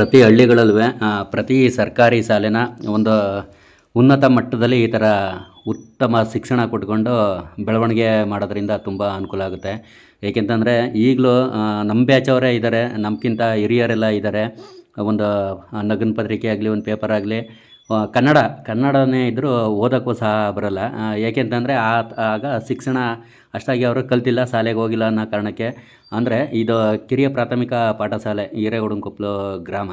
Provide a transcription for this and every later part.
ಪ್ರತಿ ಹಳ್ಳಿಗಳಲ್ಲೂ ಪ್ರತಿ ಸರ್ಕಾರಿ ಶಾಲೆನ ಒಂದು ಉನ್ನತ ಮಟ್ಟದಲ್ಲಿ ಈ ಥರ ಉತ್ತಮ ಶಿಕ್ಷಣ ಕೊಟ್ಕೊಂಡು ಬೆಳವಣಿಗೆ ಮಾಡೋದ್ರಿಂದ ತುಂಬ ಅನುಕೂಲ ಆಗುತ್ತೆ. ಏಕೆಂತಂದರೆ ಈಗಲೂ ನಮ್ಮ ಬ್ಯಾಚವರೇ ಇದ್ದಾರೆ ನಮ್ಗಿಂತ ಹಿರಿಯರೆಲ್ಲ ಇದ್ದಾರೆ ಒಂದು ನಗನ ಪತ್ರಿಕೆ ಆಗಲಿ, ಒಂದು ಪೇಪರ್ ಆಗಲಿ ಕನ್ನಡ, ಕನ್ನಡನೇ ಇದ್ದರೂ ಓದೋಕ್ಕೂ ಸಹ ಬರೋಲ್ಲ. ಏಕೆಂತಂದರೆ ಆಗ ಶಿಕ್ಷಣ ಅಷ್ಟಾಗಿ ಅವರು ಕಲ್ತಿಲ್ಲ, ಶಾಲೆಗೆ ಹೋಗಿಲ್ಲ ಅನ್ನೋ ಕಾರಣಕ್ಕೆ. ಅಂದರೆ ಇದು ಕಿರಿಯ ಪ್ರಾಥಮಿಕ ಪಾಠಶಾಲೆ ಹಿರೇಗೌಡನಕೊಪ್ಲು ಗ್ರಾಮ.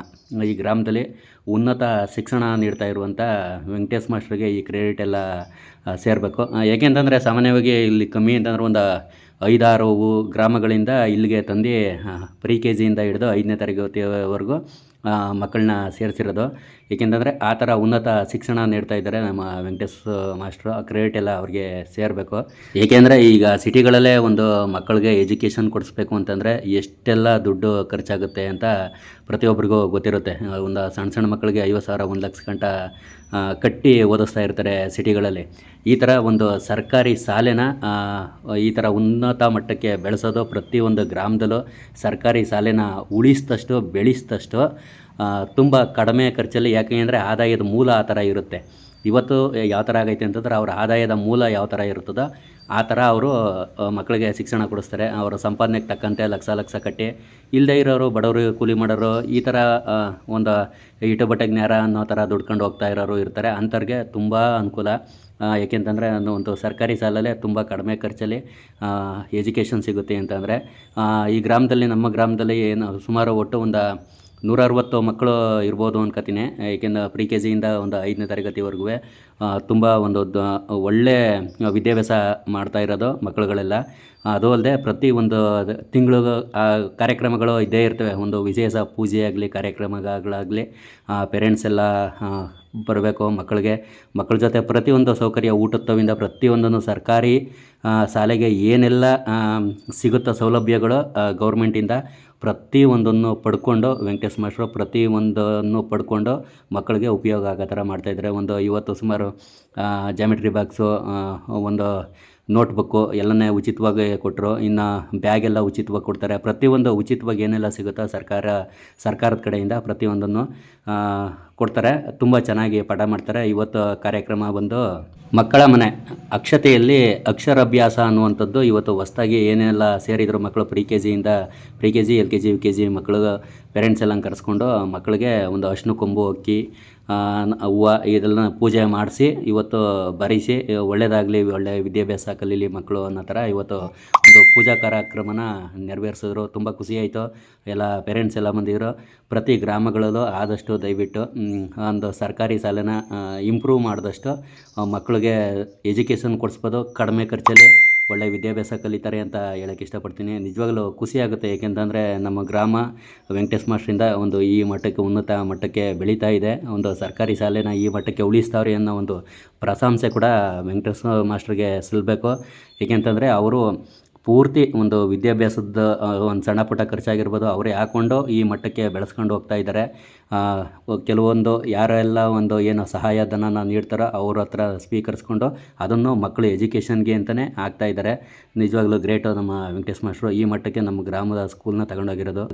ಈ ಗ್ರಾಮದಲ್ಲಿ ಉನ್ನತ ಶಿಕ್ಷಣ ನೀಡ್ತಾ ಇರುವಂಥ ವೆಂಕಟೇಶ್ ಮಾಸ್ಟ್ರಿಗೆ ಈ ಕ್ರೆಡಿಟ್ ಎಲ್ಲ ಸೇರಬೇಕು. ಏಕೆಂತಂದರೆ ಸಾಮಾನ್ಯವಾಗಿ ಇಲ್ಲಿ ಕಮ್ಮಿ ಅಂತಂದ್ರೆ ಒಂದು ಐದಾರು ಗ್ರಾಮಗಳಿಂದ ಇಲ್ಲಿಗೆ ತಂದು ಪ್ರಿ ಕೆ ಜಿಯಿಂದ ಹಿಡಿದು ಐದನೇ ತರಗತಿವರೆಗೂ ಮಕ್ಕಳನ್ನ ಸೇರಿಸಿರೋದು. ಏಕೆಂತಂದರೆ ಆ ಥರ ಉನ್ನತ ಶಿಕ್ಷಣ ನೀಡ್ತಾ ಇದ್ದಾರೆ ನಮ್ಮ ವೆಂಕಟೇಶ್ ಮಾಸ್ಟ್ರು. ಆ ಕ್ರೆಡಿಟ್ ಎಲ್ಲ ಅವ್ರಿಗೆ ಸೇರಬೇಕು. ಏಕೆಂದರೆ ಈಗ ಸಿಟಿಗಳಲ್ಲೇ ಒಂದು ಮಕ್ಕಳಿಗೆ ಎಜುಕೇಷನ್ ಕೊಡಿಸ್ಬೇಕು ಅಂತಂದರೆ ಎಷ್ಟೆಲ್ಲ ದುಡ್ಡು ಖರ್ಚಾಗುತ್ತೆ ಅಂತ ಪ್ರತಿಯೊಬ್ಬರಿಗೂ ಗೊತ್ತಿರುತ್ತೆ. ಒಂದು ಸಣ್ಣ ಸಣ್ಣ ಮಕ್ಕಳಿಗೆ ಐವತ್ತು ಸಾವಿರ, ಒಂದು ಲಕ್ಷ ಗಂಟ ಕಟ್ಟಿ ಓದಿಸ್ತಾ ಇರ್ತಾರೆ ಸಿಟಿಗಳಲ್ಲಿ. ಈ ಥರ ಒಂದು ಸರ್ಕಾರಿ ಶಾಲೆನ ಈ ಥರ ಉನ್ನತ ಮಟ್ಟಕ್ಕೆ ಬೆಳೆಸೋದು ಪ್ರತಿಯೊಂದು ಗ್ರಾಮದಲ್ಲೂ ಸರ್ಕಾರಿ ಶಾಲೆನ ಉಳಿಸಿದಷ್ಟು ಬೆಳೆಸಿದಷ್ಟು ತುಂಬ ಕಡಿಮೆ ಖರ್ಚಲ್ಲಿ ಯಾಕೆ ಅಂದರೆ ಆದಾಯದ ಮೂಲ ಆ ಥರ ಇರುತ್ತೆ. ಇವತ್ತು ಯಾವ ಥರ ಆಗೈತೆ ಅಂತಂದ್ರೆ ಅವರ ಆದಾಯದ ಮೂಲ ಯಾವ ಥರ ಇರುತ್ತದೋ ಆ ಥರ ಅವರು ಮಕ್ಕಳಿಗೆ ಶಿಕ್ಷಣ ಕೊಡಿಸ್ತಾರೆ. ಅವರ ಸಂಪಾದನೆಗೆ ತಕ್ಕಂತೆ ಲಕ್ಷ ಲಕ್ಷ ಕಟ್ಟಿ ಇಲ್ಲದೇ ಇರೋರು, ಬಡವರು ಕೂಲಿ ಮಾಡೋರು ಈ ಥರ ಒಂದು ಇಟು ಬಟ್ಟೆ ಜ್ಞಾನ ಅನ್ನೋ ಥರ ದುಡ್ಕೊಂಡು ಹೋಗ್ತಾ ಇರೋರು ಇರ್ತಾರೆ. ಅಂಥವ್ರಿಗೆ ತುಂಬ ಅನುಕೂಲ. ಏಕೆಂತಂದರೆ ಒಂದು ಸರ್ಕಾರಿ ಸಾಲಲ್ಲೇ ತುಂಬ ಕಡಿಮೆ ಖರ್ಚಲ್ಲಿ ಎಜುಕೇಷನ್ ಸಿಗುತ್ತೆ ಅಂತಂದರೆ ಈ ಗ್ರಾಮದಲ್ಲಿ ನಮ್ಮ ಗ್ರಾಮದಲ್ಲಿ ಏನು ಸುಮಾರು ಒಟ್ಟು ಒಂದು ನೂರ ಅರವತ್ತು ಮಕ್ಕಳು ಇರ್ಬೋದು ಅನ್ಕೋತೀನಿ ಏಕೆಂದರೆ ಪ್ರಿ ಕೆ ಜಿಯಿಂದ ಒಂದು ಐದನೇ ತರಗತಿವರೆಗೂ ತುಂಬ ಒಂದು ಒಳ್ಳೆ ವಿದ್ಯಾಭ್ಯಾಸ ಮಾಡ್ತಾ ಇರೋದು ಮಕ್ಕಳುಗಳೆಲ್ಲ. ಅದು ಅಲ್ಲದೆ ಪ್ರತಿ ಒಂದು ತಿಂಗಳು ಕಾರ್ಯಕ್ರಮಗಳು ಇದ್ದೇ ಇರ್ತವೆ. ಒಂದು ವಿಶೇಷ ಪೂಜೆ ಆಗಲಿ, ಕಾರ್ಯಕ್ರಮಗಳಾಗಲಿ ಪೇರೆಂಟ್ಸ್ ಎಲ್ಲ ಬರಬೇಕು ಮಕ್ಕಳಿಗೆ. ಮಕ್ಕಳ ಜೊತೆ ಪ್ರತಿಯೊಂದು ಸೌಕರ್ಯ ಊಟತ್ವದಿಂದ ಪ್ರತಿಯೊಂದನ್ನು ಸರ್ಕಾರಿ ಶಾಲೆಗೆ ಏನೆಲ್ಲ ಸಿಗುತ್ತೋ ಸೌಲಭ್ಯಗಳು ಗೌರ್ಮೆಂಟಿಂದ ಪ್ರತಿಯೊಂದನ್ನು ಪಡ್ಕೊಂಡು, ವೆಂಕಟೇಶ್ ಮಾಸ್ಟ್ರು ಪ್ರತಿಯೊಂದನ್ನು ಪಡ್ಕೊಂಡು ಮಕ್ಕಳಿಗೆ ಉಪಯೋಗ ಆಗೋ ಥರ ಮಾಡ್ತಾಯಿದ್ದಾರೆ ಒಂದು ಇವತ್ತು ಸುಮಾರು ಜಾಮಿಟ್ರಿ ಬಾಕ್ಸು ಒಂದು ನೋಟ್ಬುಕ್ಕು ಎಲ್ಲನೇ ಉಚಿತವಾಗಿ ಕೊಟ್ಟರು ಇನ್ನು ಬ್ಯಾಗೆಲ್ಲ ಉಚಿತವಾಗಿ ಕೊಡ್ತಾರೆ. ಪ್ರತಿಯೊಂದು ಉಚಿತವಾಗಿ ಏನೆಲ್ಲ ಸಿಗುತ್ತೋ ಸರ್ಕಾರ, ಸರ್ಕಾರದ ಕಡೆಯಿಂದ ಪ್ರತಿಯೊಂದನ್ನು ಕೊಡ್ತಾರೆ. ತುಂಬ ಚೆನ್ನಾಗಿ ಪಾಠ ಮಾಡ್ತಾರೆ. ಇವತ್ತು ಕಾರ್ಯಕ್ರಮ ಬಂದು ಮಕ್ಕಳ ಮನೆ, ಅಕ್ಷತೆಯಲ್ಲಿ ಅಕ್ಷರಾಭ್ಯಾಸ ಅನ್ನುವಂಥದ್ದು ಇವತ್ತು ಹೊಸ್ದಾಗಿ ಏನೆಲ್ಲ ಸೇರಿದ್ರು ಮಕ್ಕಳು pre K ಜಿಯಿಂದ pre K G L K G U K G ಮಕ್ಕಳು ಪೇರೆಂಟ್ಸ್ ಎಲ್ಲ ಕರೆಸ್ಕೊಂಡು ಮಕ್ಕಳಿಗೆ ಒಂದು ಅಶ್ನು ಕೊಂಬು ಅಕ್ಕಿ ಹೂವು ಇದೆಲ್ಲ ಪೂಜೆ ಮಾಡಿಸಿ, ಇವತ್ತು ಬರೆಸಿ ಒಳ್ಳೆಯದಾಗಲಿ ಒಳ್ಳೆ ವಿದ್ಯಾಭ್ಯಾಸ ಕಲೀಲಿ ಮಕ್ಕಳು ಅನ್ನೋ ಥರ ಇವತ್ತು ಒಂದು ಪೂಜಾ ಕಾರ್ಯಕ್ರಮನ ನೆರವೇರಿಸಿದ್ರು. ತುಂಬ ಖುಷಿಯಾಯಿತು ಎಲ್ಲ ಪೇರೆಂಟ್ಸ್ ಎಲ್ಲ ಬಂದಿದ್ರು. ಪ್ರತಿ ಗ್ರಾಮಗಳಲ್ಲೂ ಆದಷ್ಟು ದಯವಿಟ್ಟು ಒಂದು ಸರ್ಕಾರಿ ಶಾಲೆನ ಇಂಪ್ರೂವ್ ಮಾಡಿದಷ್ಟು ಮಕ್ಕಳಿಗೆ ಎಜುಕೇಷನ್ ಕೊಡಿಸ್ಬೋದು. ಕಡಿಮೆ ಖರ್ಚಲ್ಲಿ ಒಳ್ಳೆ ವಿದ್ಯಾಭ್ಯಾಸ ಕಲಿತಾರೆ ಅಂತ ಹೇಳಕ್ಕೆ ಇಷ್ಟಪಡ್ತೀನಿ. ನಿಜವಾಗ್ಲೂ ಖುಷಿಯಾಗುತ್ತೆ ಏಕೆಂತಂದರೆ ನಮ್ಮ ಗ್ರಾಮ ವೆಂಕಟೇಶ್ ಮಾಸ್ಟ್ರಿಂದ ಒಂದು ಈ ಮಟ್ಟಕ್ಕೆ, ಉನ್ನತ ಮಟ್ಟಕ್ಕೆ ಬೆಳೀತಾ ಇದೆ. ಒಂದು ಸರ್ಕಾರಿ ಶಾಲೆನ ಈ ಮಟ್ಟಕ್ಕೆ ಉಳಿಸ್ತಾವ್ರಿ ಅನ್ನೋ ಒಂದು ಪ್ರಶಂಸೆ ಕೂಡ ವೆಂಕಟೇಶ್ ಮಾಸ್ಟ್ರಿಗೆ ಸಲ್ಲಬೇಕು ಏಕೆಂತಂದರೆ ಅವರು ಪೂರ್ತಿ ಒಂದು ವಿದ್ಯಾಭ್ಯಾಸದ ಒಂದು ಸಣ್ಣ ಪುಟ್ಟ ಖರ್ಚಾಗಿರ್ಬೋದು, ಅವರೇ ಹಾಕ್ಕೊಂಡು ಈ ಮಟ್ಟಕ್ಕೆ ಬೆಳೆಸ್ಕೊಂಡು ಹೋಗ್ತಾ ಇದ್ದಾರೆ. ಕೆಲವೊಂದು ಯಾರೆಲ್ಲ ಒಂದು ಏನು ಸಹಾಯಧನನ ನೀಡ್ತಾರೋ ಅವ್ರ ಹತ್ರ ಸ್ವೀಕರಿಸ್ಕೊಂಡು ಅದನ್ನು ಮಕ್ಕಳು ಎಜುಕೇಷನ್ಗೆ ಅಂತಲೇ ಹಾಕ್ತಾ ಇದ್ದಾರೆ. ನಿಜವಾಗ್ಲೂ ಗ್ರೇಟು ನಮ್ಮ ವೆಂಕಟೇಶ್ ಮಾಸ್ಟ್ರು. ಈ ಮಟ್ಟಕ್ಕೆ ನಮ್ಮ ಗ್ರಾಮದ ಸ್ಕೂಲ್ನ ತಗೊಂಡೋಗಿರೋದು.